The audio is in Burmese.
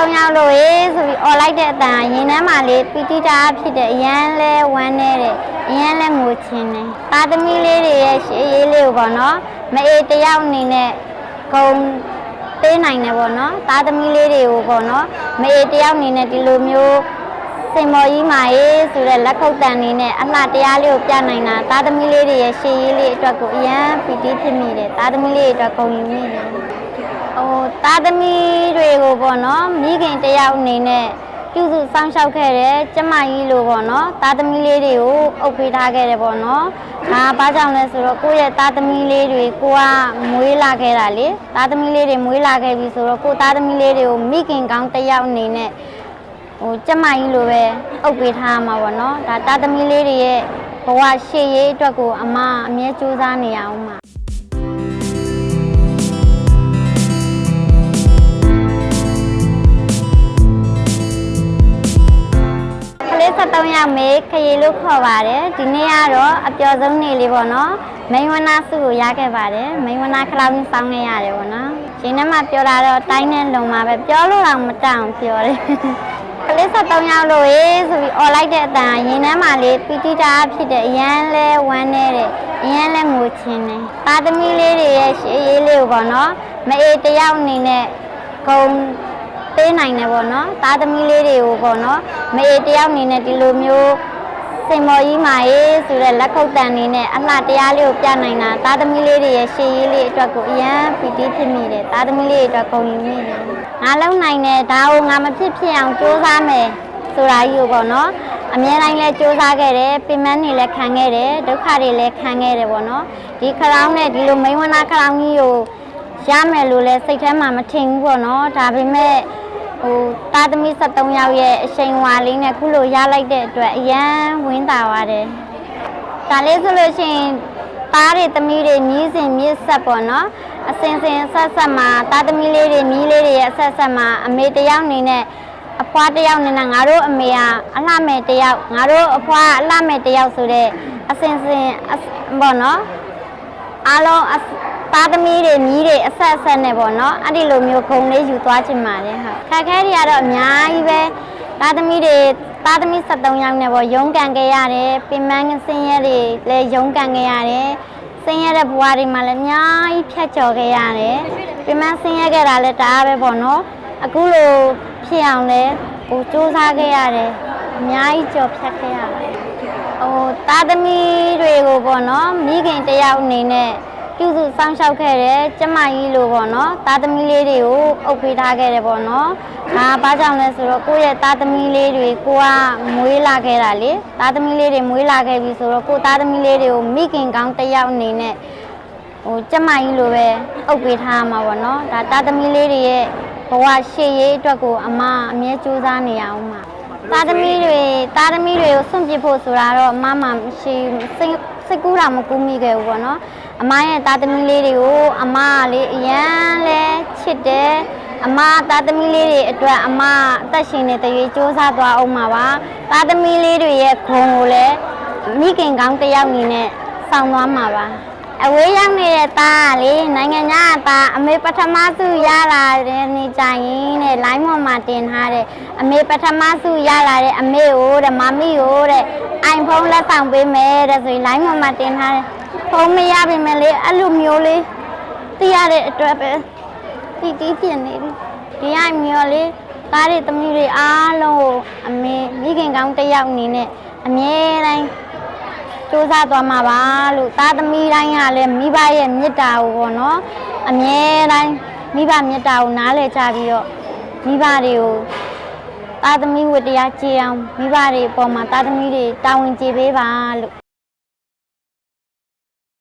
3ယောက်လို့ရေးဆိုပြီးអော်လိုက်တဲ့အတန်ရင်ထဲမှာလေးပီတိတာဖြစ်တဲ့အရန်လဲဝမ်းနေတယ်အရန်လဲငိုချင်းတယ်သားသမီးလေးတွေရဲ့ရှေးရေးလေးကိုပေါ့နော်မအေးတယောက်အနေနဲ့ဂုံပေးနိုင်တယ်ပေါ့နော်သားသမီးလေးတွေကိုပေါ့နော်မအေးတယောက်အနေနဲ့ဒီလိုမျိုးစင်မော်ကြီးမာရေးဆိုတဲ့လက်ခုပ်တန်လေးနဲ့အလှတရားလေးကိုပြနိုင်တာသားသမီးလေးတွေရဲ့ရှေးရေးလေးအတွက်ကိုအရန်ပီတိဖြစ်မိတယ်သားသမီးလေးတွေအတွက်ဂုဏ်ယူမိတယ် ဟိုသားသမီးတွေကိုပေါ့နော်မိခင်တယောက်အနေနဲ့ပြုစုစောင့်ရှောက်ခဲ့တယ်ကျမကြီးလို့ပေါ့နော်သားသမီးလေးတွေကိုအုပ်ပေးထားခဲ့တယ်ပေါ့နော်ဒါဘာကြောင့်လဲဆိုတော့ကိုယ့်ရဲ့သားသမီးလေးတွေကိုကမွေးလာခဲ့တာလေသားသမီးလေးတွေမွေးလာခဲ့ပြီဆိုတော့ကိုယ့်သားသမီးလေးတွေကိုမိခင်ကောင်းတယောက်အနေနဲ့ဟိုကျမကြီးလိုပဲအုပ်ပေးထားမှာပေါ့နော်ဒါသားသမီးလေးတွေရဲ့ဘဝရှေ့ရေးအတွက်ကိုအမအမြဲကြိုးစားနေရအောင်ပါ ကလေး73ယောက်မေးခရီလို့ခေါ်ပါတယ်ဒီနေ့ကတော့အပျော်ဆုံးနေ့လေးပေါ့နော်မိန်ဝနာစုကိုရခဲ့ပါတယ်မိန်ဝနာခလောင်းစောင်းနေရတယ်ပေါ့နော်ရှင်ထဲမှာပြောတာတော့တိုင်းနဲ့လုံမှာပဲပြောလို့တော့မတန်အောင်ပြောတယ်ကလေး73ယောက်လို့ရေးဆိုပြီးអော်လိုက်တဲ့အတန်ရင်ထဲမှာလေးပီတိတာဖြစ်တဲ့အရန်လဲဝမ်းနေတယ်အရန်လဲငိုချင်းတယ်သားသမီးလေးတွေရဲ့ရှေးရေးလေးကိုပေါ့နော်မအေးတယောက်အနေနဲ့ဂုံ ပေးနိုင်တယ်ပေါ့နော်သားသမီးလေးတွေကိုပေါ့နော်မအေးတယောက်အနေနဲ့ဒီလိုမျိုးစင်မော်ကြီးမာရေးဆိုတဲ့လက်ခုပ်တန်နေနဲ့အလှတရားလေးကိုပြနိုင်တာသားသမီးလေးတွေရဲ့ရှေးရေးလေးအတွက်ကိုအရန်ပီတိဖြစ်မိတယ်သားသမီးလေးတွေအတွက်ဂုဏ်ယူမိတယ်ငါလုံနိုင်တယ်ဒါကိုငါမဖြစ်ဖြစ်အောင်ကြိုးစားမယ်ဆိုတာကြီးကိုပေါ့နော်အမြဲတမ်းလဲစူးစမ်းခဲ့တယ်ပြင်ပန်းတွေလည်းခံခဲ့တယ်ဒုက္ခတွေလည်းခံခဲ့တယ်ပေါ့နော်ဒီခလောင်းနဲ့ဒီလိုမိန်းဝနာခလောင်းကြီးကိုရမယ်လို့လဲစိတ်ထဲမှာမထင်ဘူးပေါ့နော်ဒါပေမဲ့ ဟိုတာသမီ73ယောက်ရဲ့အချိန်ဝါလေးနဲ့ခုလိုရလိုက်တဲ့အတွက်အရန်ဝင်းတာပါတယ်။ဒါလေးဆိုလို့ရှိရင်သားတွေသမီးတွေမြည်စင်မြစ်ဆက်ပေါ့နော်။အစင်စင်ဆက်ဆက်မှာသားသမီးလေးတွေမြည်လေးတွေရဲ့အဆက်ဆက်မှာအမေတယောက်နေနဲ့အဖွားတယောက်နေနဲ့ငါတို့အမေကအလှမဲ့တယောက်ငါတို့အဖွားအလှမဲ့တယောက်ဆိုတဲ့အစင်စင်အစပေါ့နော်။အားလုံးအစ သားသမီးတွေမြီးတွေအဆက်အဆက်နဲ့ပေါ့နော်အဲ့ဒီလိုမျိုးဂုံလေးယူသွားချင်ပါတယ်ဟုတ်ခက်ခဲတွေကတော့အများကြီးပဲသားသမီးတွေသားသမီး73ယောက်နဲ့ပေါ့ရုန်းကန်ခဲ့ရတယ်ပင်မန်းဆင်းရဲတွေလည်းရုန်းကန်ခဲ့ရတယ်ဆင်းရဲတဲ့ဘဝတွေမှာလည်းအများကြီးဖြတ်ကျော်ခဲ့ရတယ်ပင်မန်းဆင်းရဲခဲ့တာလည်းဒါပဲပေါ့နော်အခုလိုဖြစ်အောင်လည်းဟိုစူးစမ်းခဲ့ရတယ်အများကြီးကြော်ဖြတ်ခဲ့ရတယ်ဟိုသားသမီးတွေကိုပေါ့နော်မိခင်တယောက်အနေနဲ့ ပြုစုစောင့်ရှောက်ခဲ့တယ်ကျမကြီးလို့ပေါ့နော်သားသမီးလေးတွေကိုအုပ်ပေးထားခဲ့တယ်ပေါ့နော်ဒါဘာကြောင့်လဲဆိုတော့ကိုယ့်ရဲ့သားသမီးလေးတွေကိုကမွေးလာခဲ့တာလေသားသမီးလေးတွေမွေးလာခဲ့ပြီဆိုတော့ကိုယ့်သားသမီးလေးတွေကိုမိခင်ကောင်းတယောက်အနေနဲ့ဟိုကျမကြီးလိုပဲအုပ်ပေးထားမှာပေါ့နော်ဒါသားသမီးလေးတွေရဲ့ဘဝရှေ့ရေးအတွက်ကိုအမအမြဲကြိုးစားနေရအောင်ပါသားသမီးတွေသားသမီးတွေကိုစွန့်ပစ်ဖို့ဆိုတာတော့အမမှမရှိစိတ်စိတ်ကူးတာမကူးမိခဲ့ဘူးပေါ့နော် အမရဲ့သားသမီးလေးတွေကိုအမကလေအရန်လဲချစ်တယ်အမသားသမီးလေးတွေအတွက်အမအသက်ရှင်နေတရွေစူးစမ်းသွားအောင်ပါပါသားသမီးလေးတွေရဲ့ဂုဏ်ကိုလည်းမိခင်ကောင်းတစ်ယောက်အနေနဲ့ဆောင်သွားမှာပါအဝေးရောက်နေတဲ့သားကလေနိုင်ငံခြားကသားအမေပထမစုရလာတဲ့နေ့ကျရင်တဲ့ line ပေါ်မှာတင်ထားတဲ့အမေပထမစုရလာတဲ့အမေကိုတဲ့မမီကိုတဲ့ iPhone လက်ဆောင်ပေးမယ်တဲ့ဆိုရင် line ပေါ်မှာတင်ထားတယ် ဖုန်းမရပါမယ်လေအဲ့လိုမျိုးလေးသိရတဲ့အတွက်ပဲတီတီဖြစ်နေပြီဒီအိုင်မျိုးလေးကားတွေသမီးတွေအားလုံးကိုအမေမိခင်ကောင်းတစ်ယောက်အနေနဲ့အမြဲတမ်းစူးစမ်းသွားမှာပါလို့သားသမီးတိုင်းကလည်းမိဘရဲ့မေတ္တာကိုပေါ့နော်အမြဲတမ်းမိဘမေတ္တာကိုနားလည်ကြပြီးတော့မိဘတွေကိုသားသမီးဝတ္တရားကြည်အောင်မိဘတွေအပေါ်မှာသားသမီးတွေတာဝန်ကျေပေးပါလို့